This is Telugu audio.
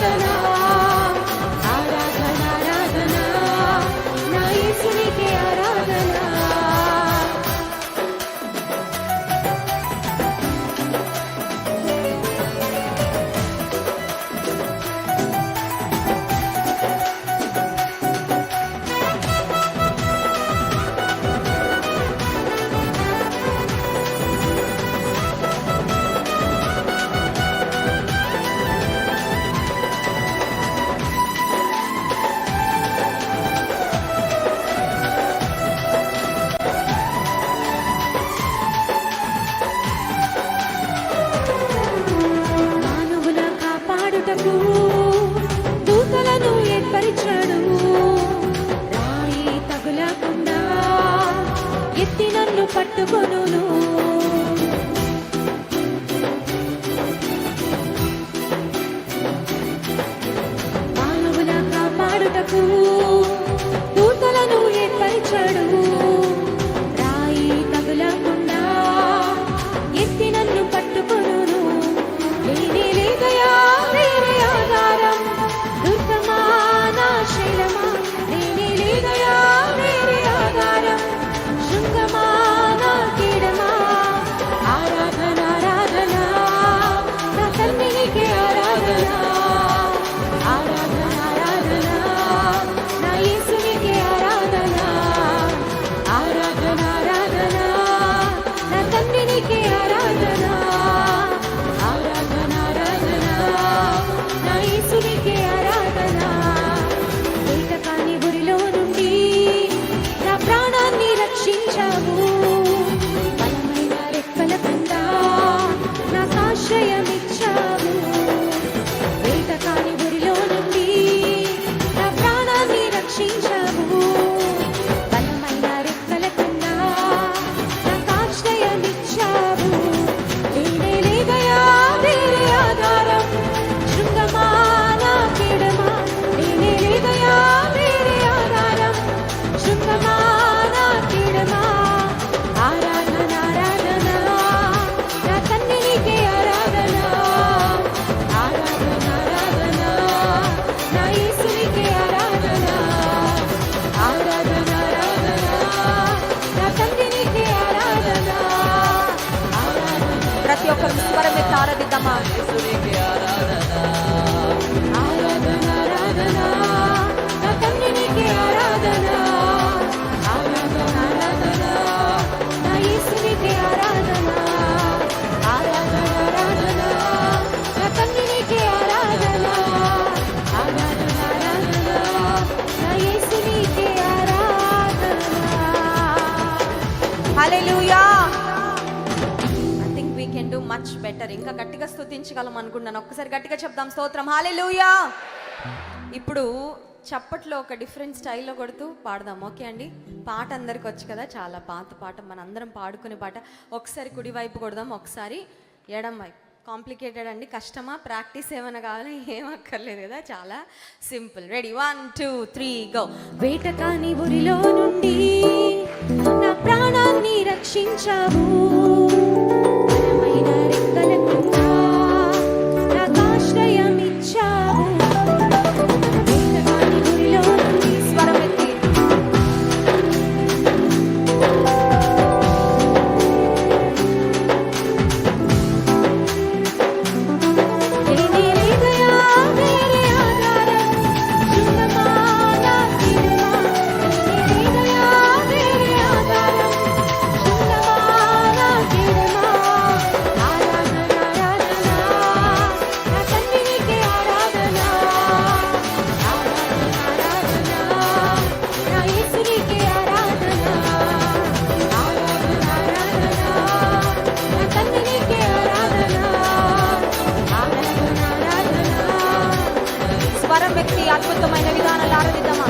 talaga hallelujah I think we much better ఇంకా గట్టిగా స్థుతించగలం అనుకుంటున్నాను. ఒక్కసారి గట్టిగా చెప్దాం. స్తోత్రం. హల్లెలూయా ఇప్పుడు చప్పట్లో ఒక డిఫరెంట్ స్టైల్లో కొడుతూ పాడదాం. ఓకే అండి? పాట అందరికి వచ్చు కదా? చాలా పాత పాట. మనందరం పాడుకునే పాట. ఒకసారి కుడివైపు కొడదాం. ఒకసారి ఎడం వైపు. కాంప్లికేటెడ్ అండి. కష్టమా? ప్రాక్టీస్ ఏమైనా కావాలి? ఏం కదా? చాలా simple. Ready one two three go వేట కాని ఊరిలో నుండి మమ్మల్ని రక్షించావు వ్యక్తి అద్భుతమైన విధానాలు ఆరాధిద్దామా